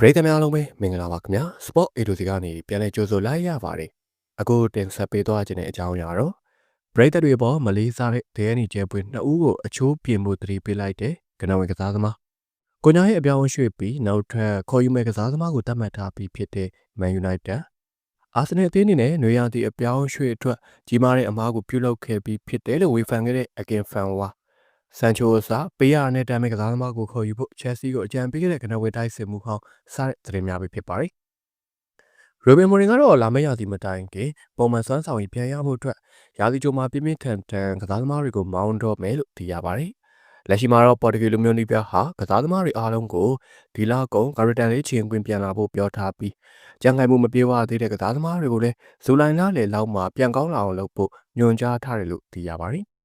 ပရိသတ်များအားလုံးပဲမင်္ဂလာပါခင်ဗျာ Sport A တို့စီကနေပြန်လဲကြိုဆိုလိုက်ရပါတယ်အခုတင်ဆက်ပေးသွားခြင်းတဲ့အကြောင်းအရာတော့ပရိသတ်တွေပေါ်မလေးစားတဲ့ဒဲနီကျဲပွေနှစ်ဦးကိုအချိုးပြင်မှုတတိပေးလိုက်တဲ့ကနဝင်ကစားသမားကိုညာရဲ့အပြောင်းအရွှေ့ပြီးနောက်ထပ်ခေါ်ယူမဲ့ကစားသမားကိုတတ်မှတ်ထားပြီးဖြစ်တဲ့ Man United အာဆင်နယ်အသင်းအနေနဲ့နွေရာသီအပြောင်းအရွှေ့အတွက်ကြီးမားတဲ့အမားကိုပြုလုပ်ခဲ့ပြီးဖြစ်တယ်လို့ဝေဖန်ခဲ့တဲ့အကင်ဖန်ဝါ ဆန်ချိုအစားပေးရတဲ့တမ်းမဲ့ကစားသမားကိုခေါ်ယူဖို့ချက်စီကိုအကြံပေးခဲ့တဲ့ကနဝေတိုက်စစ်မှုဟောင်းစတဲ့သတင်းများပဲဖြစ်ပါတယ်။ရိုဘင်မိုရင်ကတော့လာမယ့်ရာသီမတိုင်ခင်ပုံမှန်စွမ်းဆောင်ရည်ပြန်ရမှုအတွက်ရာသီကြိုမှာပြင်းပြင်းထန်ထန်ကစားသမားတွေကိုမောင်းတော့မယ်လို့သိရပါတယ်။လက်ရှိမှာတော့ပေါ်တူဂီလူမျိုးနီးပြဟာကစားသမားတွေအားလုံးကိုဒီလကုန်ဂါရတန်လေးချင်းကွင်းပြန်လာဖို့ပြောထားပြီးကြံခိုင်မှုမပြေဝသေးတဲ့ကစားသမားတွေကိုလည်းဇူလိုင်လလယ်လောက်မှာပြန်ကောင်းလာအောင်လုပ်ဖို့ညွှန်ကြားထားတယ်လို့သိရပါတယ်။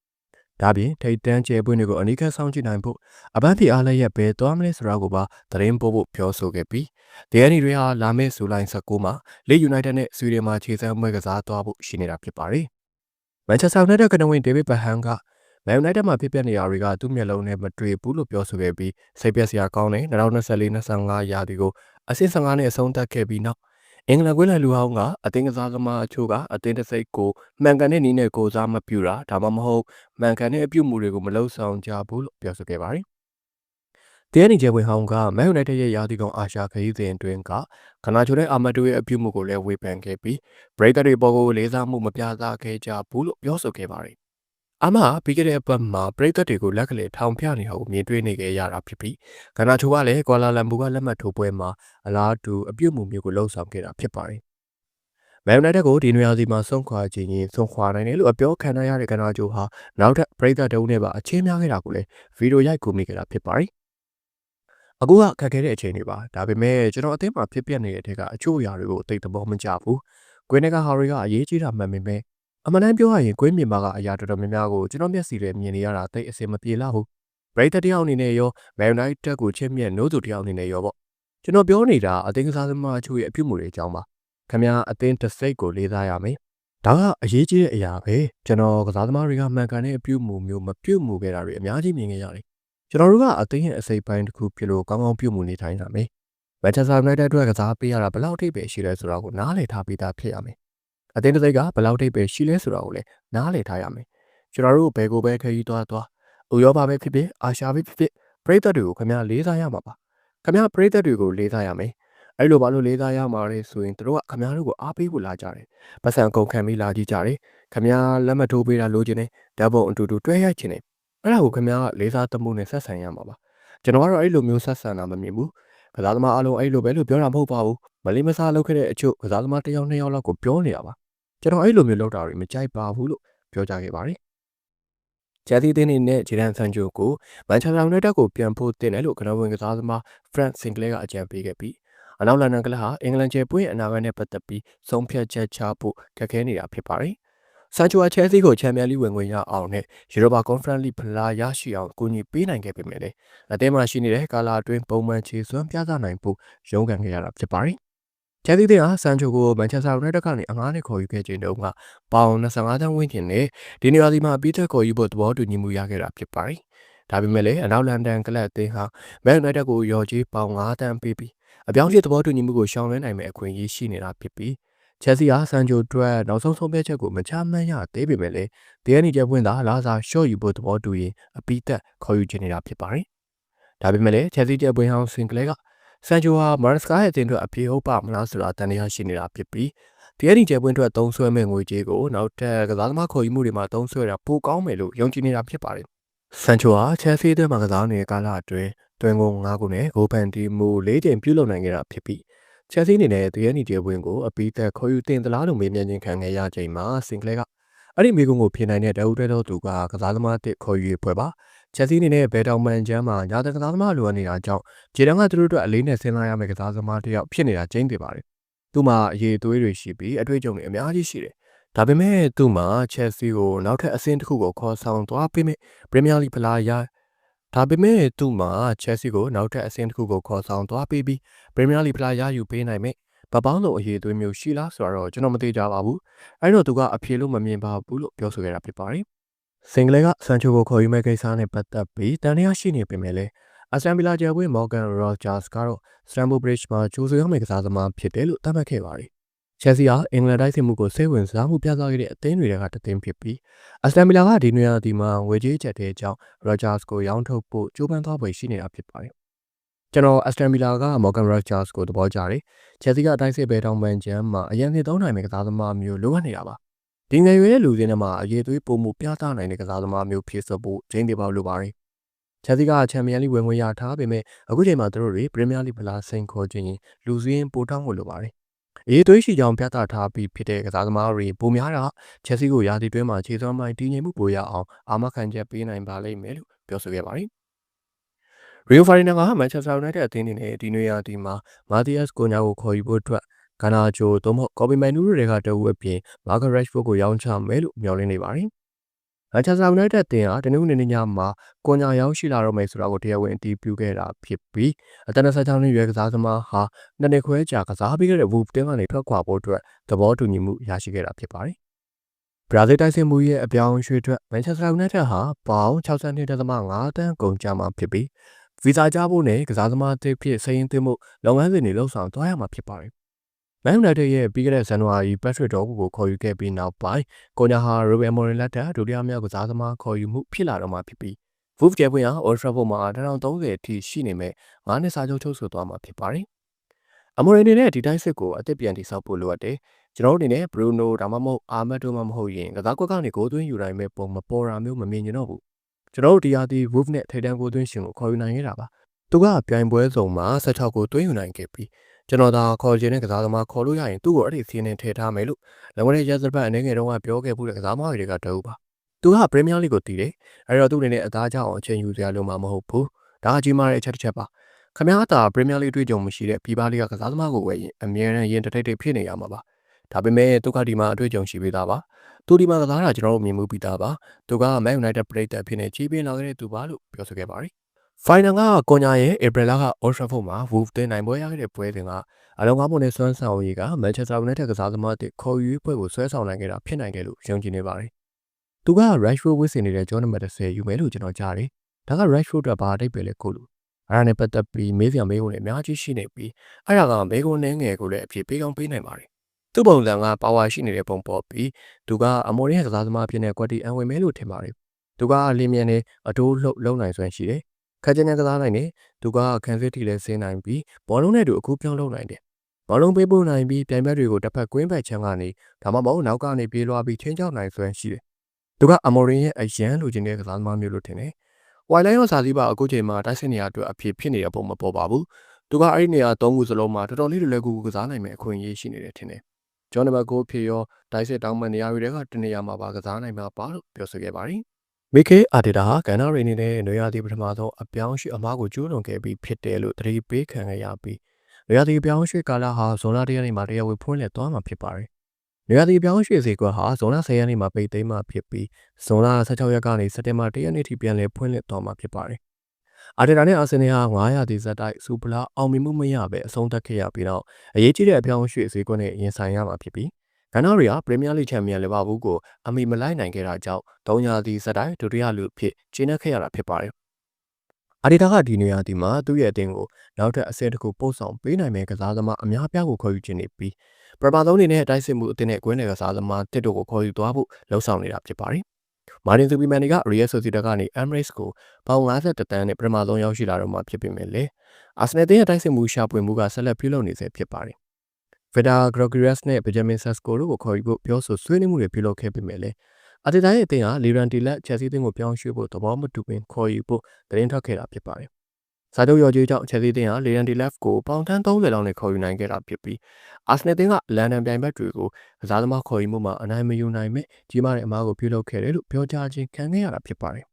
ဒါပြင်ထိတ်တန်းကျဲပွင့်တွေကိုအနီးကပ်ဆောင်ကြည့်နိုင်ဖို့အပန်းဖြေအားလည်းရဲ့ဘယ်သွားမလဲဆိုတာကိုပါသတင်းပို့ဖို့ပြောဆိုခဲ့ပြီးဒီအနီတွေဟာလာမယ့်ဇူလိုင်19မှာလေယူနိုက်တက်နဲ့ဆွီဒင်မှာခြေစမ်းပွဲကစားသွားဖို့ရှိနေတာဖြစ်ပါတယ်။မန်ချက်စတာယူနိုက်တက်ကနဝင်ဒေးဗစ်ဘဟန်ကမန်ယူနိုက်တက်မှာဖြစ်ပျက်နေရတွေကသူ့မျက်လုံးနဲ့မတွေ့ဘူးလို့ပြောဆိုခဲ့ပြီးစိတ်ပျက်စရာကောင်းတဲ့2024-25ရာသီကိုအဆင့်15နဲ့အဆုံးသတ်ခဲ့ပြီးနောက် အင်္ဂလန်ကွင်းလန်လူဟောင်းကအသင်းကစားသမားအချို့ကအသင်းတစ်စိတ်ကိုမှန်ကန်တဲ့နည်းနဲ့ကိုစားမပြူတာဒါမှမဟုတ်မှန်ကန်တဲ့အပြုမှုတွေကိုမလုပ်ဆောင်ကြဘူးလို့ပြောဆိုခဲ့ပါတယ်။တရားနေကျဝင်ဟောင်းကမန်ယူနိုက်တက်ရဲ့ရာသီကုန်အာရှခရီးစဉ်အတွင်းကခနာချိုတဲ့အာမတ်တိုရဲ့အပြုမှုကိုလည်းဝေဖန်ခဲ့ပြီးဘရိတ်တွေပေါ်ကိုလေးစားမှုမပြသခဲ့ကြဘူးလို့ပြောဆိုခဲ့ပါတယ် အမပြီးခဲ့တဲ့အပတ်မှာပြည်သက်တွေကိုလက်ကလေးထောင်ပြနေတာကိုမြင်တွေ့နေကြရတာဖြစ်ပြီးကနာချိုကလည်းကွာလာလမ်ပူကလက်မှတ်ထိုးပွဲမှာအလားတူအပြုတ်မှုမျိုးကိုလှုံ့ဆော်ခဲ့တာဖြစ်ပါတယ်။မန်ယူနိုက်တက်ကိုဒီနွေရာသီမှာဆုံးခွာခြင်းရင်ဆုံးခွာနိုင်တယ်လို့အပြောခံရတဲ့ကနာချိုဟာနောက်ထပ်ပြည်သက်တုံးနဲ့ပါအချင်းများခဲ့တာကိုလည်းဗီဒီယိုရိုက်ကူမိခဲ့တာဖြစ်ပါတယ်။အခုကခက်ခဲတဲ့အချိန်တွေပါဒါပေမဲ့ကျွန်တော်အသင်းမှာဖြစ်ပျက်နေတဲ့အထက်ကအချို့အရာတွေကိုသိတဲ့ဘောမကျဘူး။ကွင်းထဲကဟာရီကအရေးကြီးတာမှန်ပေမဲ့ အမှန်တမ်းပြောရရင်ကွင်းမြန်မာကအရာတော်တော်များများကိုကျွန်တော်မျက်စိနဲ့မြင်နေရတာတိတ်အစင်မပြေလားဘူးဘရိတ်တယောက်အနေနဲ့ရောမန်ယူနိုက်တက်ကိုချစ်မြတ်နိုးသူတယောက်အနေနဲ့ရောပေါ့ကျွန်တော်ပြောနေတာအသင်းကစားသမားချို့ရဲ့အပြုတ်မှုတွေအကြောင်းပါခမ ्या အသင်းတစ်စိတ်ကိုလေးစားရမယ်ဒါကအရေးကြီးတဲ့အရာပဲကျွန်တော်ကစားသမားတွေကမှန်ကန်တဲ့အပြုတ်မှုမျိုးမပြုတ်မှုခဲ့တာတွေအများကြီးမြင်ခဲ့ရတယ်ကျွန်တော်တို့ကအသင်းရဲ့အစိပ်ပိုင်းတစ်ခုဖြစ်လို့ကောင်းကောင်းပြုတ်မှုနေထိုင်ရမယ်မန်ချက်စတာယူနိုက်တက်အတွက်ကစားပေးရတာဘယ်လောက်ထိပဲရှိလဲဆိုတာကိုနားလည်ထားပြီးသားဖြစ်ရမယ် အသင်းတစ်စိတ်ကဘယ်လောက်ထိပ်ပဲရှိလဲဆိုတာကိုလည်းနားလည်ထားရမယ်ကျွန်တော်တို့ဘယ်ကိုပဲခရီးသွားသွားဥရောပပဲဖြစ်ဖြစ်အာရှပဲဖြစ်ဖြစ်ပရိသတ်တွေကိုခင်ဗျားလေးစားရမှာပါခင်ဗျားပရိသတ်တွေကိုလေးစားရမယ်အဲ့လိုဘာလို့လေးစားရမှာလဲဆိုရင်တို့ကခင်ဗျားတို့ကိုအားပေးဖို့လာကြတယ်ပတ်စံကုန်ခံပြီးလာကြည့်ကြတယ်ခင်ဗျားလက်မထိုးပေးတာလိုချင်တယ်ဓာတ်ပုံအတူတူတွဲရိုက်ချင်တယ်အဲ့ဒါကိုခင်ဗျားကလေးစားသမှုနဲ့ဆက်ဆံရမှာပါကျွန်တော်ကတော့အဲ့လိုမျိုးဆက်ဆံတာမမြင်ဘူးကစားသမားအားလုံးအဲ့လိုပဲလို့ပြောတာမဟုတ်ပါဘူးမလေးမစားလုပ်ခဲ့တဲ့အချို့ကစားသမားတစ်ယောက်နှစ်ယောက်လောက်ကိုပြောနေတာပါ ကျွန်တော်အဲ့လိုမျိုးလုပ်တာတွေမကြိုက်ပါဘူးလို့ပြောကြခဲ့ပါတယ်ဂျက်သီတင်းနေနဲ့ဂျီဒန်ဆန်ဂျိုကိုမန်ချက်စတာယူနိုက်တက်ကိုပြန်ဖို့တင်တယ်လို့ကနဝင်ကစားသမားဖရန့်စင်ကလဲကအကြံပေးခဲ့ပြီးအနောက်လန်ဒန်ကလပ်ဟာအင်္ဂလန်ကျယ်ပွင့်အနာဂတ်နဲ့ပတ်သက်ပြီးဆုံးဖြတ်ချက်ချဖို့ခက်ခဲနေတာဖြစ်ပါတယ်။ဆန်ချိုအချဲစီကိုချန်ပီယံလိဝင်ဝင်ရအောင်နဲ့ယူရိုပါကွန်ဖရင့်လိဖလားရရှိအောင်ကူညီပေးနိုင်ခဲ့ပေမဲ့လည်းအသင်းမှာရှိနေတဲ့ကာလာအတွင်းပုံမှန်ခြေစွမ်းပြသနိုင်ဖို့ရုန်းကန်ခဲ့ရတာဖြစ်ပါတယ်။ ချယ်ဆီသင်းဟာဆန်ချိုကိုမန်ချက်စတာယူနိုက်တက်ကနေအငားနဲ့ခေါ်ယူခဲ့ခြင်းတုန်းကပေါင်25တန်းဝန်းကျင်နဲ့ဒီနေရာဒီမှာပြီးသက်ခေါ်ယူဖို့သဘောတူညီမှုရခဲ့တာဖြစ်ပါတယ်။ဒါပေမဲ့လည်းအနောက်လန်ဒန်ကလပ်အသင်းဟာမန်ယူနိုက်တက်ကိုရော်ကြီးပေါင်9တန်းပေးပြီးအပြောင်းအလဲသဘောတူညီမှုကိုရှောင်လွှဲနိုင်မဲ့အခွင့်အရေးရှိနေတာဖြစ်ပြီးချက်စီဟာဆန်ချိုအတွက်နောက်ဆုံးဆုံးဖြတ်ချက်ကိုမချမှန်းရသေးပေမဲ့လည်းဒီအနီကျပွင့်သာလာစာရှော့ယူဖို့သဘောတူရင်အပိသက်ခေါ်ယူခြင်းနေတာဖြစ်ပါတယ်။ဒါပေမဲ့လည်းချက်စီကျပွင့်ဟောင်းစင်ကလေးက ဆန်ချိုဟာမာရစကာရဲ့အသင်းအတွက်အပြေဟုတ်ပါမလားဆိုတာတန်တရားရှိနေတာဖြစ်ပြီးဒီအနီကျပွဲအတွက်သုံးဆွဲမဲ့ငွေကြေးကိုနောက်ထပ်ကစားသမားခေါ်ယူမှုတွေမှာသုံးဆွဲတာပိုကောင်းမယ်လို့ယုံကြည်နေတာဖြစ်ပါတယ်။ဆန်ချိုဟာချယ်ဆီအတွက်မှာကစားနေတဲ့ကာလအတွင်းတွင်ကုန်9ခုနဲ့ဂိုးဖန်တီမှု၄ချိန်ပြုလုပ်နိုင်ခဲ့တာဖြစ်ပြီးချယ်ဆီအနေနဲ့ဒီအနီကျပွဲကိုအပီးသက်ခေါ်ယူတင်သလားလို့မေးမြန်းခြင်းခံခဲ့ရချိန်မှာစင်ကလက်ကအဲ့ဒီမိကုံကိုဖြေနိုင်တဲ့တအုပ်တဲတော်သူကကစားသမားတစ်ခေါ်ယူပွဲပါ ချက်စီအနေနဲ့ဘယ်တောင်မှန်ချမ်းမှာညာတကစားသမားလိုအပ်နေတာကြောင့်ဂျေတန်ကသူတို့အတွက်အလေးနဲ့စဉ်းစားရမယ့်ကစားသမားတစ်ယောက်ဖြစ်နေတာကျင်းတယ်ပါတယ်။သူ့မှာအရေးသွေးတွေရှိပြီးအတွေ့အကြုံတွေအများကြီးရှိတယ်။ဒါပေမဲ့သူ့မှာချက်စီကိုနောက်ထပ်အဆင့်တစ်ခုကိုခေါ်ဆောင်သွားပေးမယ့်ပရီးမီးယားလိဖလားရဒါပေမဲ့သူ့မှာချက်စီကိုနောက်ထပ်အဆင့်တစ်ခုကိုခေါ်ဆောင်သွားပေးပြီးပရီးမီးယားလိဖလားရယူပေးနိုင်မယ့်ဗပောင်းလိုအရေးသွေးမျိုးရှိလားဆိုတော့ကျွန်တော်မသိကြပါဘူး။အဲ့တော့သူကအဖြေလို့မမြင်ပါဘူးလို့ပြောဆိုခဲ့တာဖြစ်ပါတယ်။ စင်ကလေးကဆန်ချိုကိုခေါ်ယူမဲ့ကိစ္စနဲ့ပတ်သက်ပြီးတန်တရားရှိနေပေမဲ့လည်းအစတန်ဗီလာကျယ်ပွင့်မော်ဂန်ရောဂျာစ်ကတော့စတန်ဘိုဘရစ်မှာကျိုးဆွေးရမယ့်ကစားသမားဖြစ်တယ်လို့သတ်မှတ်ခဲ့ပါတယ်ချယ်ဆီဟာအင်္ဂလန်တိုက်စစ်မှုကိုစိတ်ဝင်စားမှုပြသခဲ့တဲ့အသင်းတွေကတသင်းဖြစ်ပြီးအစတန်ဗီလာကဒီနေရာဒီမှာငွေကြေးချက်တဲ့အကြောင်းရောဂျာစ်ကိုရောင်းထုတ်ဖို့ကြိုးပမ်းသွားပွဲရှိနေတာဖြစ်ပါတယ်ကျွန်တော်အစတန်ဗီလာကမော်ဂန်ရောဂျာစ်ကိုသဘောကျတယ်ချယ်ဆီကအတိုက်စစ်ပဲတောင်းပန်ချမ်းမှာအရင်နှစ်သုံးနိုင်မယ့်ကစားသမားမျိုးလိုအပ်နေတာပါ ဒီငယ်ရွယ်တဲ့လူစင်းတွေမှာအရေးသွေးပုံမှုပြသနိုင်တဲ့ကစားသမားမျိုးဖြစ်စဖို့ဂျင်းဒီပေါလိုပါတယ်ချယ်ဆီကချန်ပီယံလိဝင်ငွေရထားပေမဲ့အခုချိန်မှာသူတို့တွေပရီးမီးယားလိဖလားစိန်ခေါ်ခြင်းရင်လူစင်းပိုတောင်းဖို့လိုပါတယ်။အေးသွေးရှိကြောင်ပြသထားပြီးဖြစ်တဲ့ကစားသမားတွေပုံများတာချက်စီကိုရာသီတွင်းမှာခြေစွမ်းပိုင်းတည်ငြိမ်မှုပိုရအောင်အာမခံချက်ပေးနိုင်ပါလိမ့်မယ်လို့ပြောဆိုခဲ့ပါတယ်။ရီယိုဖာရီနာကမန်ချက်စတာယူနိုက်တက်အသင်းအနေနဲ့ဒီနွေရာသီမှာမာသီယက်စ်ကိုညာကိုခေါ်ယူဖို့အတွက် ဂါနာဂျိုသို့မဟုတ်ကော်ပီမိုင်နူးတွေကတအုပ်အပြင်မာဂရက်ဖို့ကိုရောင်းချမယ်လို့မျှော်လင့်နေပါတယ်။မန်ချက်စတာယူနိုက်တက်တင်ဟာတနင်္ဂနွေနေ့ညမှာကွန်ညာရောက်ရှိလာတော့မယ်ဆိုတာကိုတရားဝင်အတည်ပြုခဲ့တာဖြစ်ပြီးအသက်26နှစ်ရွယ်ကစားသမားဟာနှစ်နှစ်ခွဲကြာကစားပြီးခဲ့တဲ့ Wolf တင်းကနေထွက်ခွာဖို့အတွက်သဘောတူညီမှုရရှိခဲ့တာဖြစ်ပါတယ်။ဘရာဇီးတိုက်စစ်မှုရဲ့အပြောင်းအရွှေ့အတွက်မန်ချက်စတာယူနိုက်တက်ဟာပေါင်62.5တန်းကုန်ကြမှာဖြစ်ပြီးဗီဇာကြဖို့နဲ့ကစားသမားတစ်ဖြစ်စိရင်သွင်းမှုလုပ်ငန်းစဉ်တွေလှုပ်ဆောင်သွားရမှာဖြစ်ပါတယ် မန်ယူနိုက်တက်ရဲ့ပြီးခဲ့တဲ့ဇန်နဝါရီပတ်ထရစ်ဒေါကူကိုခေါ်ယူခဲ့ပြီးနောက်ပိုင်းကိုညာဟာရိုဘယ်မော်ရင်လက်ထက်ဒုတိယမြောက်ကစားသမားခေါ်ယူမှုဖြစ်လာတော့မှဖြစ်ပြီးဗူဖ်ကျဲပွင့်ဟာအော်ထရာဖို့မှာ2030အထိရှိနေမဲ့၅နှစ်စာချုပ်ချုပ်ဆိုသွားမှာဖြစ်ပါတယ်။အမေရိန်နဲ့ဒီတိုင်းစစ်ကိုအသစ်ပြန်တိစောက်ဖို့လိုအပ်တယ်။ကျွန်တော်တို့အနေနဲ့ဘရူနိုဒါမှမဟုတ်အာမတ်တို့မှမဟုတ်ရင်ကစားကွက်ကနေဂိုးသွင်းယူနိုင်မဲ့ပုံမပေါ်တာမျိုးမမြင်ကြတော့ဘူး။ကျွန်တော်တို့ဒီယာတီဝူဖ်နဲ့ထိတန်ဂိုးသွင်းရှင်ကိုခေါ်ယူနိုင်ခဲ့တာပါ။သူကပြိုင်ပွဲစုံမှာ16ကိုသွင်းယူနိုင်ခဲ့ပြီး ကျွန်တော်သာခေါ်ချင်တဲ့ကစားသမားခေါ်လို့ရရင်သူ့ကိုအဲ့ဒီစီးနေထည့်ထားမယ်လို့လုံခဲ့တဲ့ရက်စပတ်အနေငယ်တုန်းကပြောခဲ့မှုတဲ့ကစားသမားတွေကတအုပ်ပါသူကပရီးမီးယားလိကိုတည်တယ်အဲ့တော့သူ့အနေနဲ့အသားကြောင့်အချိန်ယူစရာလိုမှာမဟုတ်ဘူးဒါအကြီးမားတဲ့အချက်တစ်ချက်ပါခမားတာပရီးမီးယားလိတွေ့ကြုံမရှိတဲ့ပြည်ပလိကကစားသမားကိုဝယ်ရင်အမြဲတမ်းရင်တထိတ်ထိတ်ဖြစ်နေရမှာပါဒါပေမဲ့သူကဒီမှာအတွေ့အကြုံရှိပေးသားပါသူဒီမှာကစားတာကျွန်တော်တို့မြင်မှုပြီးသားပါသူက Man United ပရိသတ်ဖြစ်နေကြီးပြင်းလာခဲ့တဲ့သူပါလို့ပြောဆိုခဲ့ပါတယ် ဖိုင်နယ်ကကွန်ညာရဲ့ဧပြီလက Old Trafford မှာ Wolves တင်နိုင်ပွဲရခဲ့တဲ့ပွဲစဉ်ကအလုံးကားပုံနဲ့စွမ်းဆောင်ရည်က Manchester United ကစားသမားတစ်ခေါ်ယူပွဲကိုဆွဲဆောင်နိုင်ခဲ့တာဖြစ်နိုင်တယ်လို့ယုံကြည်နေပါတယ်။သူက Rashford ဝစ်စင်နေတဲ့ John Number 10ယူမယ်လို့ကျွန်တော်ကြားတယ်။ဒါက Rashford အတွက်ဘာအတိတ်ပဲလဲကိုလို့အဲ့ဒါနဲ့ပတ်သက်ပြီးမေးစရာမေးခွန်းတွေအများကြီးရှိနေပြီးအဲ့ဒါကမေးခွန်းနှဲငယ်ကိုလည်းအဖြစ်ပေးကောင်းပေးနိုင်ပါတယ်။သူ့ပုံစံကပါဝါရှိနေတဲ့ပုံပေါ်ပြီးသူကအမော်ရီရဲ့ကစားသမားဖြစ်တဲ့ quality အဝင်မဲလို့ထင်ပါတယ်။သူကအလင်းမြန်နဲ့အတိုးလှုပ်လုံနိုင်စွမ်းရှိတယ် ခက်ကျင်းနဲ့ကစားနိုင်တယ်သူကခံစစ်ထိလည်းဆင်းနိုင်ပြီးဘောလုံးနဲ့တူအခုပြောင်းလုပ်နိုင်တယ်ဘောလုံးပေးပို့နိုင်ပြီးပြိုင်ဘက်တွေကိုတစ်ဖက်ကွင်းဘက်ချမ်းကနေဒါမှမဟုတ်နောက်ကနေပြေးလွှားပြီးချင်းချောက်နိုင်စွမ်းရှိတယ်သူကအမော်ရင်ရဲ့အရန်လိုချင်တဲ့ကစားသမားမျိုးလို့ထင်တယ်ဝိုင်လိုင်းရောစာသီးပါအခုချိန်မှာတိုက်စစ်နေရအတွက်အဖြစ်ဖြစ်နေတဲ့ပုံမပေါ်ပါဘူးသူကအဲ့ဒီနေရာ၃ခုစလုံးမှာတော်တော်လေးလွယ်လွယ်ကူကူကစားနိုင်မယ့်အခွင့်အရေးရှိနေတယ်ထင်တယ်ဂျွန်နံပါတ်9ဖြစ်ရောဒိုက်စစ်တောင်းပန်နေရာတွေကတနေရာမှာပါကစားနိုင်မှာပါလို့ပြောဆိုခဲ့ပါတယ် မီကေအာတီတာဟာကန်နာရီနေနဲ့နွေရာသီပထမဆုံးအပြောင်းရွှေ့အမားကိုကျူးလွန်ခဲ့ပြီးဖြစ်တယ်လို့သတိပေးခံခဲ့ရပြီးနွေရာသီအပြောင်းရွှေ့ကာလဟာဇွန်လ၁ရက်နေ့မှာတရားဝင်ဖွင့်လှစ်သွားမှာဖြစ်ပါတယ်။နွေရာသီအပြောင်းရွှေ့စီကွက်ဟာဇွန်လ10ရက်နေ့မှာပိတ်သိမ်းမှာဖြစ်ပြီးဇွန်လ16ရက်ကနေစက်တင်ဘာ1ရက်နေ့ထိပြန်လည်ဖွင့်လှစ်သွားမှာဖြစ်ပါတယ်။အာတီတာနဲ့အာဆင်နယ်ဟာ900တီဇက်တိုက်စူပလာအောင်မြင်မှုမရဘဲအဆုံးသတ်ခဲ့ရပြီးတော့အရေးကြီးတဲ့အပြောင်းရွှေ့စီကွက်နဲ့ရင်ဆိုင်ရမှာဖြစ်ပြီး ဂန်နာရီယာပရီးမီးယားလိချန်ပီယံလီဗာပူးကိုအမိမလိုက်နိုင်ခဲ့တာကြောင့်ဒုံညာသီစတိုင်ဒုတိယလူဖြစ်ကျင်းနှက်ခဲ့ရတာဖြစ်ပါတယ်။အာဒီတာကဒီနေရာဒီမှာသူ့ရဲ့အတင်းကိုနောက်ထပ်အဆင့်တစ်ခုပို့ဆောင်ပေးနိုင်မယ့်ကစားသမားအများပြားကိုခေါ်ယူခြင်းနေပြီးပရမာသုံးနေနဲ့တိုက်စစ်မှုအတင်းနဲ့ကွင်းနယ်ကစားသမားတစ်တို့ကိုခေါ်ယူသွားဖို့လှုံ့ဆော်နေတာဖြစ်ပါတယ်။မာတင်ဆူပီမန်ကရီယယ်ဆိုစီတာကနေ Emirates ကိုပေါင်50တန်းနဲ့ပရမာသုံးရောက်ရှိလာတော့မှဖြစ်ပေမဲ့လေအာဆနယ်တင်းရဲ့တိုက်စစ်မှုရှာပွင့်မှုကဆက်လက်ပြုလုပ်နေဆဲဖြစ်ပါတယ်။ Vida Gregorius နဲ့ Benjamin Sesko တို့ကိုခေါ်ယူဖို့ပြောဆိုဆွေးနွေးမှုတွေပြုလုပ်ခဲ့ပေမဲ့လည်းအတီတိုင်းရဲ့အသင်းဟာလီရန်တီလက်ချက်စီးသင်းကိုပြောင်းရွှေ့ဖို့သဘောမတူပင်ခေါ်ယူဖို့သတင်းထွက်ခဲ့တာဖြစ်ပါတယ်။စာချုပ်ရော်ကြီးကြောင့်ချက်စီးသင်းဟာလီရန်တီလက်ကိုပေါင်ထန်း30လောက်နဲ့ခေါ်ယူနိုင်ခဲ့တာဖြစ်ပြီးအာဆနယ်သင်းကလန်ဒန်ပြိုင်ဘက်တွေကိုကစားသမားခေါ်ယူမှုမှာအနိုင်မယူနိုင်မဲ့ကြီးမားတဲ့အမားကိုပြုလုပ်ခဲ့တယ်လို့ပြောကြားခြင်းခံခဲ့ရတာဖြစ်ပါတယ်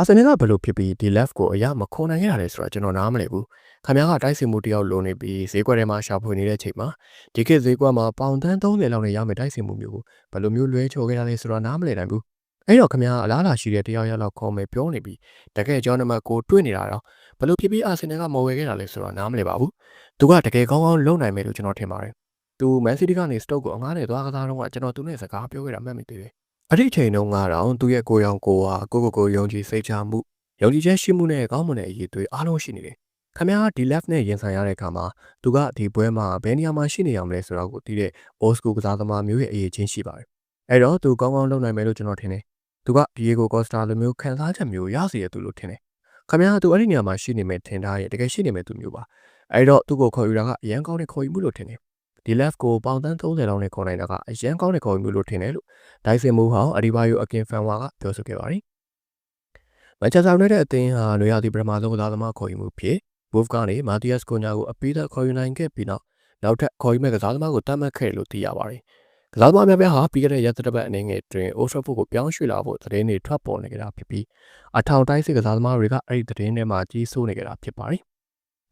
အာဆင်နယ်ကဘယ်လိုဖြစ်ပြီးဒီ left ကိုအရမခေါ်နိုင်ရတာလဲဆိုတာကျွန်တော်နားမလည်ဘူး။ခင်ဗျားကတိုက်စင်မှုတယောက်လိုနေပြီးဈေးကွက်ထဲမှာရှာဖွေနေတဲ့ချိန်မှာဒီခေတ်ဈေးကွက်မှာပေါင်တန်း30လောက်နဲ့ရမယ့်တိုက်စင်မှုမျိုးကိုဘယ်လိုမျိုးလွဲချော်ခဲ့တာလဲဆိုတာနားမလည်နိုင်ဘူး။အဲ့တော့ခင်ဗျားအလားလာရှိတဲ့တယောက်ယောက်လောက်ခေါ်မယ်ပြောနေပြီးတကယ်ကျောင်းနံပါတ်ကိုတွေ့နေတာတော့ဘယ်လိုဖြစ်ပြီးအာဆင်နယ်ကမော်ဝယ်ခဲ့တာလဲဆိုတာနားမလည်ပါဘူး။သူကတကယ်ကောင်းကောင်းလုပ်နိုင်မယ်လို့ကျွန်တော်ထင်ပါတယ်။သူမန်စီးတီးကနေစတုတ်ကိုအငားနဲ့သွားကစားတော့ကကျွန်တော်သူနဲ့စကားပြောခဲ့တာမှတ်မိသေးတယ်။ အဲ့ဒီအချိန်တုန်းကတော့သူ့ရဲ့ကိုရောင်ကိုဟာကိုကိုကိုယုံကြည်စိတ်ချမှုယုံကြည်ချက်ရှိမှုနဲ့ကောင်းမွန်တဲ့အရေးအသွေးအားလုံးရှိနေတယ်။ခင်ဗျားဒီ left နဲ့ရင်ဆိုင်ရတဲ့အခါမှာသူကဒီပွဲမှာဘယ်နေရာမှာရှိနေအောင်လဲဆိုတော့ကိုသိတဲ့ old school ကစားသမားမျိုးရဲ့အရေးချင်းရှိပါတယ်။အဲ့တော့သူကောင်းကောင်းလုပ်နိုင်မယ်လို့ကျွန်တော်ထင်တယ်။သူက Diego Costa လိုမျိုးခံစားချက်မျိုးရစီရသူလို့ထင်တယ်။ခင်ဗျားသူအဲ့ဒီနေရာမှာရှိနေမယ်ထင်ထားရဲ့တကယ်ရှိနေမယ်သူမျိုးပါ။အဲ့တော့သူ့ကိုခေါ်ယူတာကအရန်ကောင်းတဲ့ခေါ်ယူမှုလို့ထင်တယ်။ ဒီ left ကိုပေါင်တန်း30လောက်နဲ့ခေါ်နိုင်တာကအရန်ကောင်းတဲ့ခေါ်ယူမှုလို့ထင်တယ်လို့ဒိုင်စင်မူဟောင်းအဒီဘာယိုအကင်ဖန်ဝါကပြောဆိုခဲ့ပါတယ်။မန်ချက်စတာယူနိုက်တက်အသင်းဟာနွေရာသီပထမဆုံးကစားသမားခေါ်ယူမှုဖြစ် Wolf ကနေ Matias Cunha ကိုအပိသက်ခေါ်ယူနိုင်ခဲ့ပြီးနောက်နောက်ထပ်ခေါ်ယူမဲ့ကစားသမားကိုတတ်မှတ်ခဲ့လို့သိရပါတယ်။ကစားသမားများများဟာပြီးခဲ့တဲ့ရက်သတ္တပတ်အနေငယ်တွင် Old Trafford ကိုပြောင်းရွှေ့လာဖို့သတင်းတွေထွက်ပေါ်နေကြတာဖြစ်ပြီးအထောင်တိုင်းစစ်ကစားသမားတွေကအဲ့ဒီသတင်းထဲမှာကြီးစိုးနေကြတာဖြစ်ပါတယ်။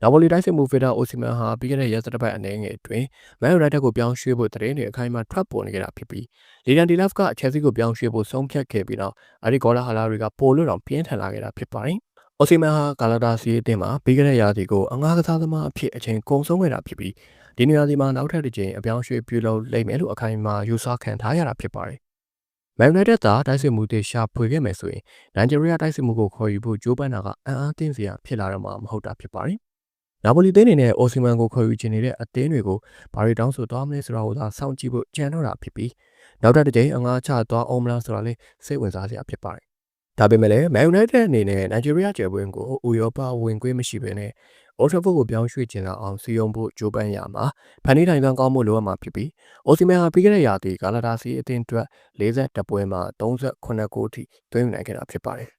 နာပိုလီတိုင်းစစ်မူဖီတာအိုစီမန်ဟာပြီးခဲ့တဲ့ရက်သတ္တပတ်အနေငယ်တွင်မန်ယူနိုက်တက်ကိုပြောင်းရွှေ့ဖို့သတင်းတွေအခိုင်အမာထွက်ပေါ်နေကြတာဖြစ်ပြီးလီဒန်ဒီလက်ဖ်ကချယ်ဆီကိုပြောင်းရွှေ့ဖို့ဆုံးဖြတ်ခဲ့ပြီးနောက်အဲ့ဒီဂေါ်လာဟာလာတွေကပိုလို့တော့ပြင်းထန်လာခဲ့တာဖြစ်ပါတယ်။အိုစီမန်ဟာကာလာတာစီအတင်းမှာပြီးခဲ့တဲ့ရာသီကိုအငှားကစားသမားအဖြစ်အချိန်ကုန်ဆုံးခဲ့တာဖြစ်ပြီးဒီနေရာဒီမှာနောက်ထပ်တစ်ကြိမ်အပြောင်းရွှေ့ပြုလုပ်လိမ့်မယ်လို့အခိုင်အမာယူဆခံထားရတာဖြစ်ပါတယ်။မန်ယူနိုက်တက်သာတိုက်စစ်မှုတွေရှာဖွေခဲ့မယ်ဆိုရင်နိုင်ဂျီးရီးယားတိုက်စစ်မှုကိုခေါ်ယူဖို့ကြိုးပမ်းတာကအံ့အားသင့်စရာဖြစ်လာတော့မှာမဟုတ်တာဖြစ်ပါတယ်။ နာပိုလီတင်းနေနဲ့အိုစီမန်ကိုခေါ်ယူခြင်းနေတဲ့အသင်းတွေကိုဘာတွေတောင်းဆိုသွားမလဲဆိုတာကိုသာစောင့်ကြည့်ဖို့ကြံတော့တာဖြစ်ပြီးနောက်ထပ်တစ်ကြိမ်အငှားချသွားအောင်မလားဆိုတာလေးစိတ်ဝင်စားစရာဖြစ်ပါတယ်။ဒါပေမဲ့လည်းမန်ယူနိုက်တက်အနေနဲ့နိုင်ဂျီးရီးယားကျယ်ပွင့်ကိုဥရောပဝင်ကွင်းမရှိဘဲနဲ့ Old Trafford ကိုပြောင်းရွှေ့ခြင်းအောင်စီယုံဖို့ကြိုးပမ်းရမှာဖန်နီးတိုင်သွန်းကောင်းမှုလိုအပ်မှာဖြစ်ပြီးအိုစီမန်ဟာပြီးခဲ့တဲ့ရာသီဂါလာတာစီအသင်းအတွက်40ပွဲမှာ38ဂိုးထိသွင်းယူနိုင်ခဲ့တာဖြစ်ပါတယ်။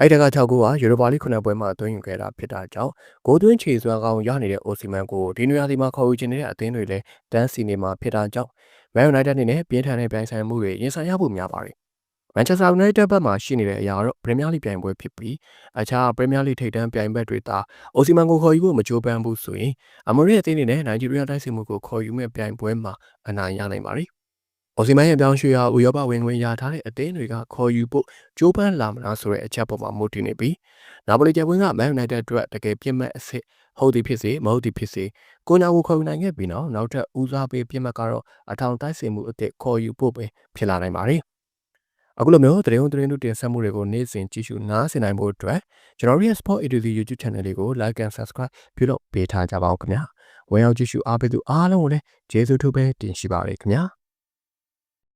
အဲ့တက6ဂိုးဟာယူရိုပါလိ9ပွဲမှာသွင်းယူခဲ့တာဖြစ်တာကြောင့်ဂိုးသွင်းခြေစွမ်းကောင်းရနေတဲ့အိုစီမန်ကိုဒီနွေရာသီမှာခေါ်ယူခြင်းတဲ့အသင်းတွေလည်းတန်းစီနေမှာဖြစ်တာကြောင့်မန်ယူနိုက်တက်အနေနဲ့ပြင်းထန်တဲ့ပြိုင်ဆိုင်မှုတွေရင်ဆိုင်ရဖို့များပါတယ်။မန်ချက်စတာယူနိုက်တက်ဘက်မှာရှိနေတဲ့အရာတော့ပရီးမီးယားလိပြိုင်ပွဲဖြစ်ပြီးအခြားပရီးမီးယားလိထိပ်တန်းပြိုင်ဘက်တွေသာအိုစီမန်ကိုခေါ်ယူဖို့မကြိုးပမ်းဘူးဆိုရင်အမေရိကန်အသင်းအနေနဲ့နိုင်ဂျီးရီးယားတိုက်စစ်မှုကိုခေါ်ယူမဲ့ပြိုင်ပွဲမှာအနိုင်ရနိုင်ပါတယ်။ အိုစီမန်ရဲ့ပြောင်းရွှေ့ရာဥရောပဝင်ဝင်ရထားတဲ့အသင်းတွေကခေါ်ယူဖို့ကြိုးပမ်းလာမလားဆိုတဲ့အချက်ပေါ်မှာမူတည်နေပြီးနာပိုလီကျယ်ပွင်းကမန်ယူနိုက်တက်အတွက်တကယ်ပြစ်မှတ်အစ်စ်ဟုတ်သည်ဖြစ်စေမဟုတ်သည်ဖြစ်စေကိုနာကိုခေါ်ယူနိုင်ခဲ့ပြီးနောက်နောက်ထပ်ဦးစားပေးပြစ်မှတ်ကတော့အထောင်တိုက်စင်မှုအသစ်ခေါ်ယူဖို့ပဲဖြစ်လာနိုင်ပါတယ်။အခုလိုမျိုးတရင်တရင်တို့တင်ဆက်မှုတွေကိုနေ့စဉ်ကြည့်ရှုနားဆင်နိုင်ဖို့အတွက်ကျွန်တော်ရဲ့ Sport A2C YouTube Channel လေးကို Like and Subscribe ပြုလုပ်ပေးထားကြပါဦးခင်ဗျာဝင်ရောက်ကြည့်ရှုအားပေးသူအားလုံးကိုလည်းကျေးဇူးထူးပဲတင်ရှိပါရစေခင်ဗျာ